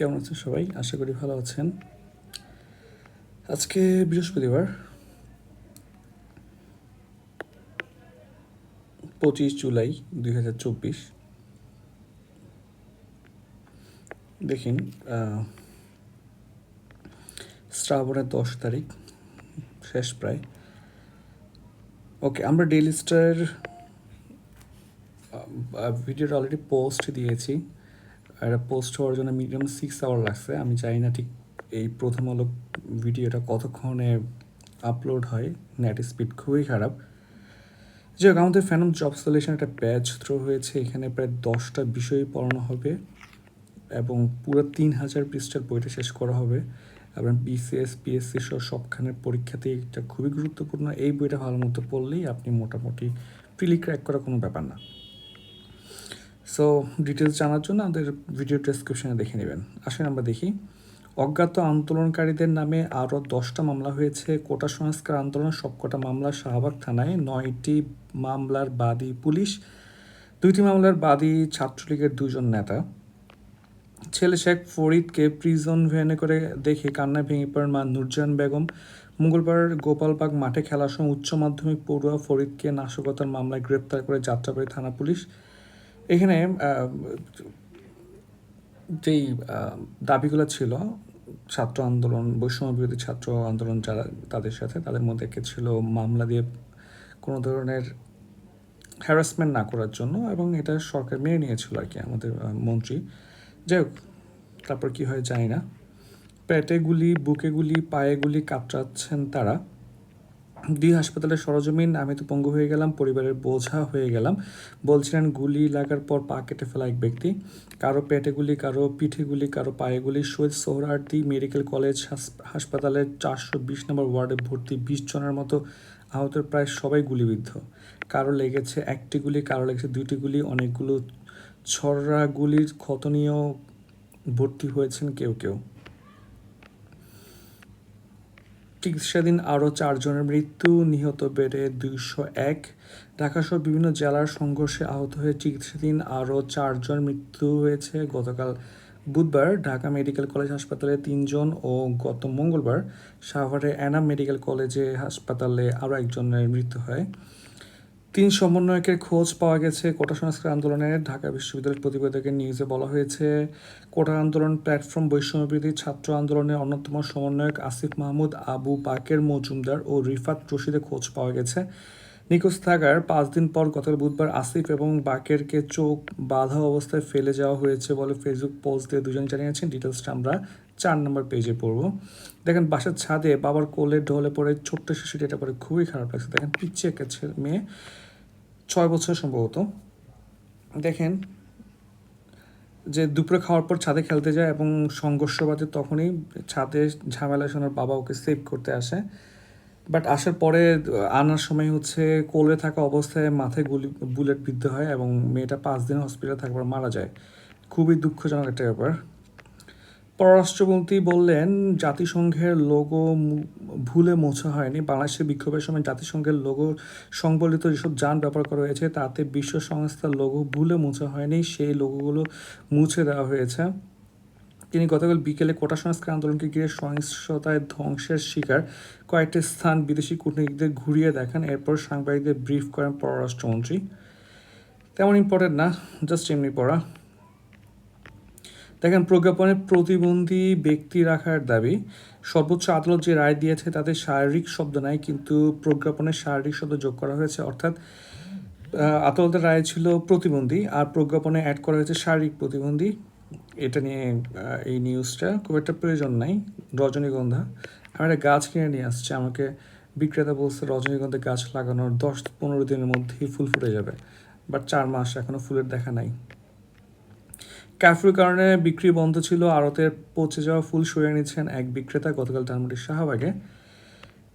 কেমন আছেন সবাই? আশা করি ভালো আছেন। আজকে বৃহস্পতিবার, পঁচিশ জুলাই দুই হাজার চব্বিশ। দেখেন শ্রাবণের দশ তারিখ, শেষ প্রায়। ওকে, আমরা ডেইলি স্টার ভিডিওটা অলরেডি পোস্ট দিয়েছি। এটা পোস্ট হওয়ার জন্য মিনিমাম সিক্স আওয়ার লাগছে। আমি জানি না ঠিক এই প্রথম আলো ভিডিওটা কতক্ষণে আপলোড হয়। নেট স্পিড খুবই খারাপ। যাই হোক, আমাদের ফ্যানম জব সলিউশন একটা ব্যাচ থ্রো হয়েছে। এখানে প্রায় দশটা বিষয় পড়ানো হবে এবং পুরো তিন হাজার পৃষ্ঠার বইটা শেষ করা হবে। এবং বিসিএস পিএসসি সহ সবখানের পরীক্ষাতেই এটা খুবই গুরুত্বপূর্ণ। এই বইটা ভালো মতো পড়লেই আপনি মোটামুটি প্রিলি ক্র্যাক করা কোনো ব্যাপার না। সো ডিটেলস জানার জন্য আমাদের ভিডিও ডেসক্রিপশনে দেখে নেবেন। আসেন আমরা দেখি। অজ্ঞাত আন্দোলনকারীদের নামে আরও দশটা মামলা হয়েছে। কোটা সংস্কার আন্দোলন সবকটা মামলা শাহবাগ থানায়। নয়টি মামলার বাদী পুলিশ, দুইটি মামলার বাদী ছাত্রলীগের দুজন নেতা। ছেলে শেখ ফরিদকে প্রিজন ভ্যানে করে দেখে কান্নায় ভেঙে পড়েন মা নুরজান বেগম। মঙ্গলবার গোপালবাগ মাঠে খেলার সময় উচ্চ মাধ্যমিক পড়ুয়া ফরিদকে নাশকতার মামলায় গ্রেপ্তার করে যাত্রাবাড়ি থানা পুলিশ। এখানে যেই দাবিগুলো ছিল, ছাত্র আন্দোলন, বৈষম্য বিরোধী ছাত্র আন্দোলন যারা, তাদের সাথে, তাদের মধ্যে একটি ছিল মামলা দিয়ে কোনো ধরনের হ্যারাসমেন্ট না করার জন্য এবং এটা সরকার মেনে নিয়েছিল আর কি, আমাদের মন্ত্রী। যাই হোক, তারপর কী হয় জানি না। পেটে গুলি বুকে গুলি পায়ে গুলি কাতরাচ্ছেন তারা। দুই হাসপাতালের সরজমিন, আমি তো পঙ্গু হয়ে গেলাম, পরিবারের বোঝা হয়ে গেলাম। বলছিলেন, গুলি লাগার পর পা কেটে ফেলা এক ব্যক্তি। কারও পেটে গুলি, কারও পিঠে গুলি, কারও পায়ে গুলি। শহীদ সোহরার্দি মেডিকেল কলেজ হাস- হাসপাতালের চারশো বিশ নম্বর ওয়ার্ডে ভর্তি বিশ জনের মতো আহতের প্রায় সবাই গুলিবিদ্ধ। কারও লেগেছে একটি গুলি, কারও লেগেছে দুইটি গুলি। অনেকগুলো ছড়রা গুলির ক্ষত নিয়েও ভর্তি হয়েছেন কেউ কেউ। চিকিৎসাধীন আরও চারজনের মৃত্যু নিহত বেড়ে দুইশো এক। ঢাকাসহ বিভিন্ন জেলার সংঘর্ষে আহত হয়ে চিকিৎসাধীন আরও চারজন মৃত্যু হয়েছে। গতকাল বুধবার ঢাকা মেডিকেল কলেজ হাসপাতালে তিনজন ও গত মঙ্গলবার সাভারে অ্যানাম মেডিকেল কলেজে হাসপাতালে আরও একজনের মৃত্যু হয়। তিন সমন্বয়কের খোঁজ পাওয়া গেছে কোটা সংস্কার আন্দোলনের ঢাকা বিশ্ববিদ্যালয়ের প্রতিবেদকের নিউজে বলা হয়েছে, কোটা আন্দোলন প্ল্যাটফর্ম বৈষম্যবিরোধী ছাত্র আন্দোলনের অন্যতম সমন্বয়ক আসিফ মাহমুদ, আবু বাকের মজুমদার ও রিফাত রশিদের খোঁজ পাওয়া গেছে। নিখোঁজ থাকার পাঁচ দিন পর গতকাল বুধবার আসিফ এবং বাকেরকে চোখ বাধা অবস্থায় ফেলে যাওয়া হয়েছে বলে ফেসবুক পোস্ট দিয়ে দুজন জানিয়েছেন। ডিটেলসটা আমরা চার নম্বর পেজে পড়ব। দেখেন বাসার ছাদে বাবার কোলে ঢলে পড়ে ছোট্ট শিশুটি এটা পরে খুবই খারাপ লাগছে। দেখেন পিচ্ছে একটা মেয়ে, ছয় বছর সম্ভবত। দেখেন যে দুপুরে খাওয়ার পর ছাদে খেলতে যায় এবং সংঘর্ষ বাদে তখনই ছাদে ঝামেলা শোনার বাবা ওকে সেভ করতে আসে। বাট আসার পরে আনার সময় হচ্ছে কোলে থাকা অবস্থায় মাথায় গুলি বুলেট বিদ্ধ হয় এবং মেয়েটা পাঁচ দিন হসপিটালে থাকার পর মারা যায়। খুবই দুঃখজনক একটা ব্যাপার। পররাষ্ট্রমন্ত্রী বললেন, জাতিসংঘের লোগো ভুলে মোছা হয়নি। বাংলাদেশের বিক্ষোভের সময় জাতিসংঘের লোগো সংবলিত যেসব যান ব্যবহার করা হয়েছে, তাতে বিশ্ব সংস্থার লোগো ভুলে মোছা হয়নি, সেই লোগোগুলো মুছে দেওয়া হয়েছে। তিনি গতকাল বিকেলে কোটা সংস্কার আন্দোলনকে ঘিরে সহিংসতায় ধ্বংসের শিকার কয়েকটি স্থান বিদেশি কূটনীতিকদের ঘুরিয়ে দেখান। এরপর সাংবাদিকদের ব্রিফ করেন পররাষ্ট্রমন্ত্রী। তেমন ইম্পর্টেন্ট না জাস্ট এমনি পড়া। দেখেন প্রজ্ঞাপনে প্রতিবন্ধী ব্যক্তি রাখার দাবি, সর্বোচ্চ আদালত যে রায় দিয়েছে তাতে শারীরিক শব্দ নাই, কিন্তু প্রজ্ঞাপনে শারীরিক শব্দ যোগ করা হয়েছে, অর্থাৎ আদালতের রায় ছিল প্রতিবন্ধী, আর প্রজ্ঞাপনে অ্যাড করা হয়েছে শারীরিক প্রতিবন্ধী। এটা নিয়ে এই নিউজটা খুব একটা প্রয়োজন নাই। রজনীগন্ধা আমি একটা গাছ কিনে নিয়ে আসছে, আমাকে বিক্রেতা বলছে, রজনীগন্ধা গাছ লাগানোর দশ পনেরো দিনের মধ্যেই ফুল ফুটে যাবে। বাট চার মাস এখনও ফুলের দেখা নাই। কারফিউর কারণে বিক্রি বন্ধ ছিল আড়তের পচে যাওয়া ফুল সরিয়ে নিচ্ছেন এক বিক্রেতা, গতকাল ধানমন্ডির শাহবাগে।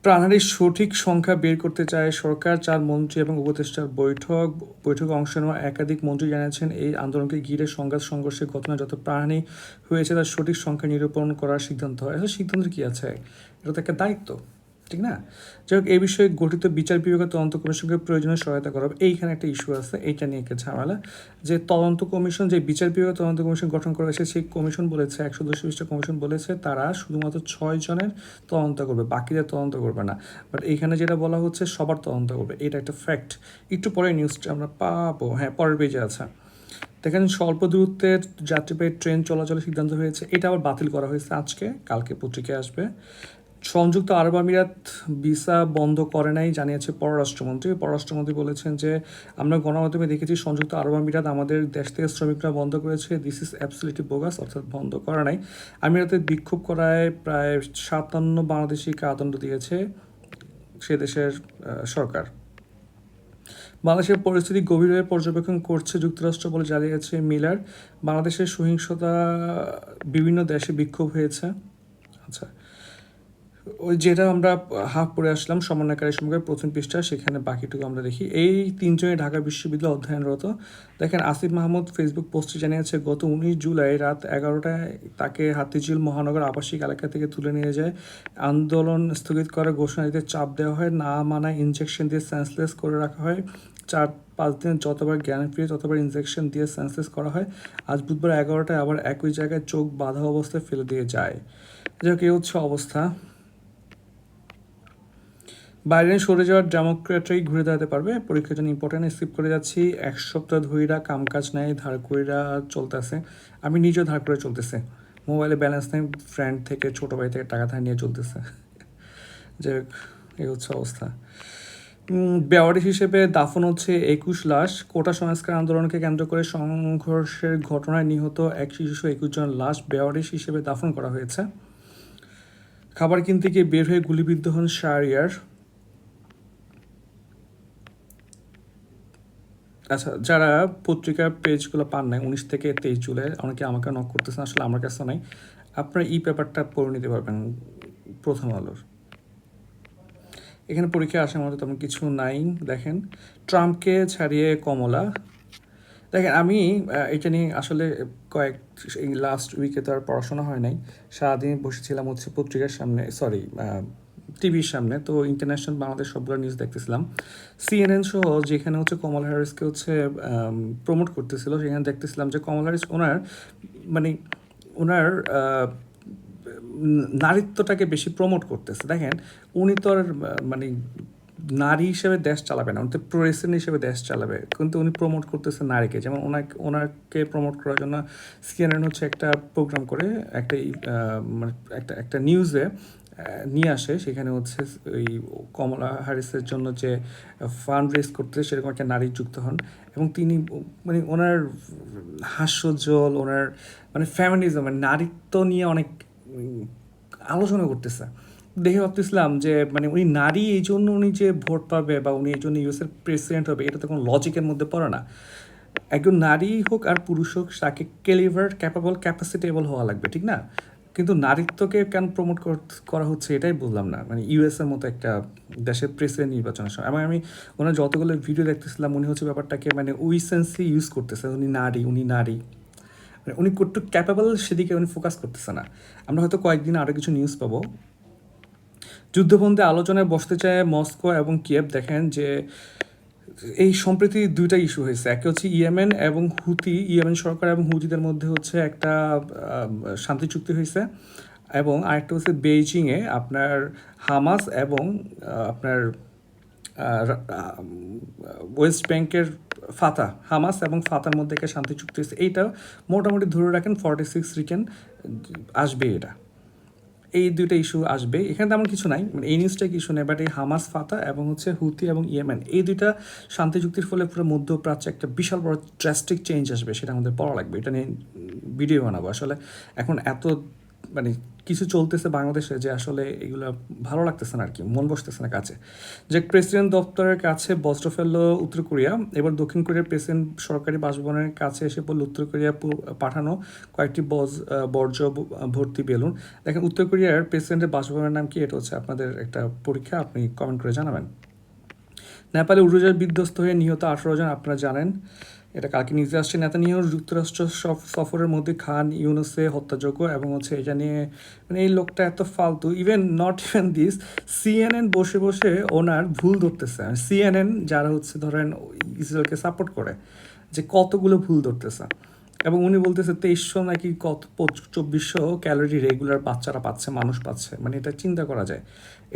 প্রাণহানির সঠিক সংখ্যা বের করতে চায় সরকার, চার মন্ত্রী এবং উপদেষ্টার বৈঠক, বৈঠকে অংশ নেওয়া একাধিক মন্ত্রী জানিয়েছেন, এই আন্দোলনকে ঘিরে সংঘাত সংঘর্ষের ঘটনা যত প্রাণহানি হয়েছে তার সঠিক সংখ্যা নিরূপণ করার সিদ্ধান্ত হয়। আসলে সিদ্ধান্তের কি আছে? এটা তো একটা দায়িত্ব। ঠিক না? যাই হোক, এই বিষয়ে গঠিত বিচার বিভাগের তদন্ত কমিশনকে প্রয়োজনীয় সহায়তা করা হবে। এইখানে একটা ইস্যু আছে, এইটা নিয়ে একটা ঝামেলা। যে তদন্ত কমিশন, যে বিচার বিভাগের তদন্ত কমিশন গঠন করা হয়েছে, সেই কমিশন বলেছে, একশো দশ বিশটা কমিশন বলেছে, তারা শুধুমাত্র ছয় জনের তদন্ত করবে, বাকিদের তদন্ত করবে না। বাট এইখানে যেটা বলা হচ্ছে, সবার তদন্ত করবে। এটা একটা ফ্যাক্ট একটু পরে নিউজটা আমরা পাবো। হ্যাঁ পরের পেজে আছে। দেখেন, স্বল্প দূরত্বের যাত্রীবাহী ট্রেন চলাচলের সিদ্ধান্ত হয়েছে। এটা আবার বাতিল করা হয়েছে আজকে, কালকে পত্রিকায় আসবে। সংযুক্ত আরব আমিরাত ভিসা বন্ধ করে নাই, জানিয়েছে পররাষ্ট্রমন্ত্রী। পররাষ্ট্রমন্ত্রী বলেছেন যে, আমরা গণমাধ্যমে দেখেছি সংযুক্ত আরব আমিরাত আমাদের দেশ থেকে শ্রমিকরা বন্ধ করেছে। দিস ইজ অ্যাবসলিটি বোগাস অর্থাৎ বন্ধ করা নাই। আমিরাতে বিক্ষোভ করায় প্রায় সাতান্ন বাংলাদেশি কারাদণ্ড দিয়েছে সে দেশের সরকার। বাংলাদেশের পরিস্থিতি গভীরভাবে পর্যবেক্ষণ করছে যুক্তরাষ্ট্র বলে জানিয়েছে মিলার। বাংলাদেশের সহিংসতা বিভিন্ন দেশে বিক্ষোভ হয়েছে। আচ্ছা ওই যেটা আমরা হাফ পড়ে আসলাম সমন্বয়কারী সম্পর্কে প্রথম পৃষ্ঠা, সেখানে বাকিটুকু আমরা দেখি। এই তিনজনে ঢাকা বিশ্ববিদ্যালয়ে অধ্যয়নরত। দেখেন, আসিফ মাহমুদ ফেসবুক পোস্টে জানিয়েছে, গত উনিশ জুলাই রাত এগারোটায় তাকে হাতিঝিল মহানগর আবাসিক এলাকা থেকে তুলে নিয়ে যায়। আন্দোলন স্থগিত করার ঘোষণা দিতে চাপ দেওয়া হয়। না মানায় ইনজেকশন দিয়ে সেন্সলেস করে রাখা হয়। চার, পাঁচ দিন যতবার জ্ঞান ফিরে, ততবার ইনজেকশন দিয়ে সেন্সলেস করা হয়। আজ বুধবার এগারোটায় আবার একই জায়গায় চোখ বাঁধা অবস্থায় ফেলে দিয়ে যায়। যাই হোক, এই হচ্ছে অবস্থা। বাইডেন সরে যাওয়ার ডেমোক্রেটরাই ঘুরে দাঁড়াতে পারবে। পরীক্ষার জন্য ইম্পর্টেন্ট স্কিপ করে যাচ্ছি। এক সপ্তাহ ধইরা কামকাজ নাই, ধার কইরা চলতেছে। আমি নিজেও ধার করে চলতেছে। মোবাইলে ব্যালেন্স নেই ফ্রেন্ড থেকে, ছোটো ভাই থেকে টাকা ধার নিয়ে চলতেছে। যে এই হচ্ছে অবস্থা। বেওয়ারিশ হিসেবে দাফন হচ্ছে একুশ লাশ। কোটা সংস্কার আন্দোলনকে কেন্দ্র করে সংঘর্ষের ঘটনায় নিহত এক শিশু একুশ জন লাশ বেওয়ারিশ হিসেবে দাফন করা হয়েছে। খাবার কিনতে গিয়ে বের হয়ে গুলিবিদ্ধ হন শাহরিয়ার। আচ্ছা যারা পত্রিকার পেজগুলো পান নাই, উনিশ থেকে তেইশ জুলাই, অনেকে আমাকে নক করতেছেন, আসলে আমার কাছে নাই। আপনারা ই পেপারটা পড়ে নিতে পারবেন, প্রথম আলোর। এখানে পরীক্ষা আসার মতো তেমন কিছু নাই, দেখেন। ট্রাম্পকে ছাড়িয়ে কমলা। দেখেন, আমি এটা নিয়ে আসলে কয়েক লাস্ট উইকে তো আর পড়াশোনা হয় নাই। সারাদিন বসেছিলাম হচ্ছে পত্রিকার সামনে সরি টিভির সামনে, তো ইন্টারন্যাশনাল বাংলাদেশ সবগুলো নিউজ দেখতেছিলাম। সিএনএন সহ যেখানে হচ্ছে কমলা হ্যারিসকে হচ্ছে প্রমোট করতেছিল, সেখানে দেখতেছিলাম যে কমলা হ্যারিস ওনার মানে ওনার নারীত্বটাকে বেশি প্রমোট করতেছে। দেখেন, উনি তো আর মানে নারী হিসেবে দেশ চালাবে না, উনি তো প্রেসিডেন্ট হিসেবে দেশ চালাবে, কিন্তু উনি প্রমোট করতেছে নারীকে। যেমন ওনাকে ওনাকে প্রমোট করার জন্য সিএনএন হচ্ছে একটা প্রোগ্রাম করে, একটা মানে একটা একটা নিউজে নিয়ে আসে। সেখানে হচ্ছে ওই কমলা হ্যারিসের জন্য যে ফান্ড রেজ করতে সেরকম একটা নারী যুক্ত হন এবং তিনি মানে ওনার হাস্যজ্জ্বল ওনার মানে ফ্যামিলিজম মানে নারীত্ব নিয়ে অনেক আলোচনা করতেছে। দেখে ভাবতেছিলাম যে মানে উনি নারী, এই জন্য উনি যে ভোট পাবে বা উনি এই জন্য ইউএসের প্রেসিডেন্ট হবে, এটা তো কোনো লজিকের মধ্যে পড়ে না। একজন নারী হোক আর পুরুষ হোক, তাকে ক্যালিভার ক্যাপাবল ক্যাপাসিটেবল হওয়া লাগবে, ঠিক না? কিন্তু নারীত্বকে কেন প্রমোট করা হচ্ছে এটাই বুঝলাম না। মানে ইউএস এর মতো একটা দেশের প্রেসিডেন্ট নির্বাচনের সময়। এবং আমি ওনার যতগুলো ভিডিও দেখতেছিলাম, উনি হচ্ছে ব্যাপারটাকে মানে উই সেন্সলি ইউজ করতেছে, উনি নারী উনি নারী। মানে উনি কতটুকু ক্যাপাবল সেদিকে উনি ফোকাস করতেছে না। আমরা হয়তো কয়েকদিন আরও কিছু নিউজ পাবো। যুদ্ধবন্দী আলোচনায় বসতে চায় মস্কো এবং কিয়েভ দেখেন যে এই সম্প্রতি দুইটা ইস্যু হয়েছে। একে হচ্ছে ইয়েমেন এবং হুতি। ইয়েমেন সরকার এবং হুতিদের মধ্যে হচ্ছে একটা শান্তি চুক্তি হয়েছে। এবং আরেকটা হচ্ছে বেইজিংয়ে আপনার হামাস এবং আপনার ওয়েস্ট ব্যাংকের ফাতা, হামাস এবং ফাতার মধ্যে একটা শান্তি চুক্তি হয়েছে। এইটা মোটামুটি ধরে রাখেন ফর্টি সিক্স রিকেন আসবে এটা। এই দুইটা ইস্যু আসবে। এখানে তেমন কিছু নাই। মানে এই নিউজটা কিছু নেই বাট এই হামাস ফাতা এবং হচ্ছে হুতি এবং ইয়েমেন এই দুইটা শান্তি চুক্তির ফলে পুরো মধ্যপ্রাচ্যে একটা বিশাল বড় ড্রাস্টিক চেঞ্জ আসবে, সেটা আমাদের পড়া লাগবে। এটা নিয়ে ভিডিও বানাবো। আসলে এখন এত মানে কিছু চলতেছে বাংলাদেশে যে আসলে এগুলো ভালো লাগতেছে না আর কি, মন বসতেছে না কাছে। যে প্রেসিডেন্ট দপ্তরের কাছে বস্ত্র ফেলল উত্তর কোরিয়া, এবার দক্ষিণ কোরিয়ার প্রেসিডেন্ট সরকারি বাসভবনের কাছে এসে পড়ল উত্তর কোরিয়া পাঠানো কয়েকটি বজ বর্জ্য ভর্তি বেলুন। দেখেন, উত্তর কোরিয়ার প্রেসিডেন্টের বাসভবনের নাম কি? এটা হচ্ছে আপনাদের একটা পরীক্ষা, আপনি কমেন্ট করে জানাবেন। নেপালে উড়োজাহাজ বিধ্বস্ত হয়ে নিহত আঠারো জন, আপনারা জানেন। এটা কালকে নিউজে আসছে। নেতানিয়াহু যুক্তরাষ্ট্র সফ- সফরের মধ্যে খান ইউনুসে হত্যাযোগ্য এবং হচ্ছে এটা নিয়ে মানে এই লোকটা এত ফালতু। Even not even this CNN বসে বসে ওনার ভুল ধরতেছে। সিএনএন যারা হচ্ছে ধরেন ইসরায়েলকে সাপোর্ট করে, যে কতগুলো ভুল ধরতেছে। এবং উনি বলতেছে তেইশশো নাকি কত চব্বিশশো ক্যালোরি রেগুলার বাচ্চারা পাচ্ছে, মানুষ পাচ্ছে। মানে এটা চিন্তা করা যায়।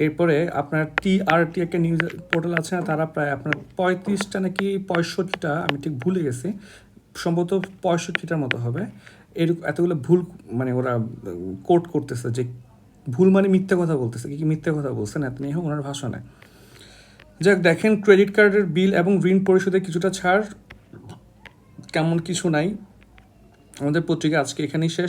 এরপরে আপনার টি আর টি একটা নিউজ পোর্টাল আছে না তারা প্রায় আপনার পঁয়ত্রিশটা নাকি পঁয়ষট্টিটা, আমি ঠিক ভুলে গেছি, সম্ভবত পঁয়ষট্টিটার মতো হবে। এরকম এতগুলো ভুল মানে ওরা কোট করতেছে যে ভুল মানে মিথ্যে কথা বলতেছে। কি কি মিথ্যে কথা বলছেন? এত নিয়ে ওনার ভাষণে যাক, দেখেন ক্রেডিট কার্ডের বিল এবং ঋণ পরিশোধে কিছুটা ছাড় কেমন কিছু নাই। আমাদের পত্রিকা আজকে এখানেই শেষ।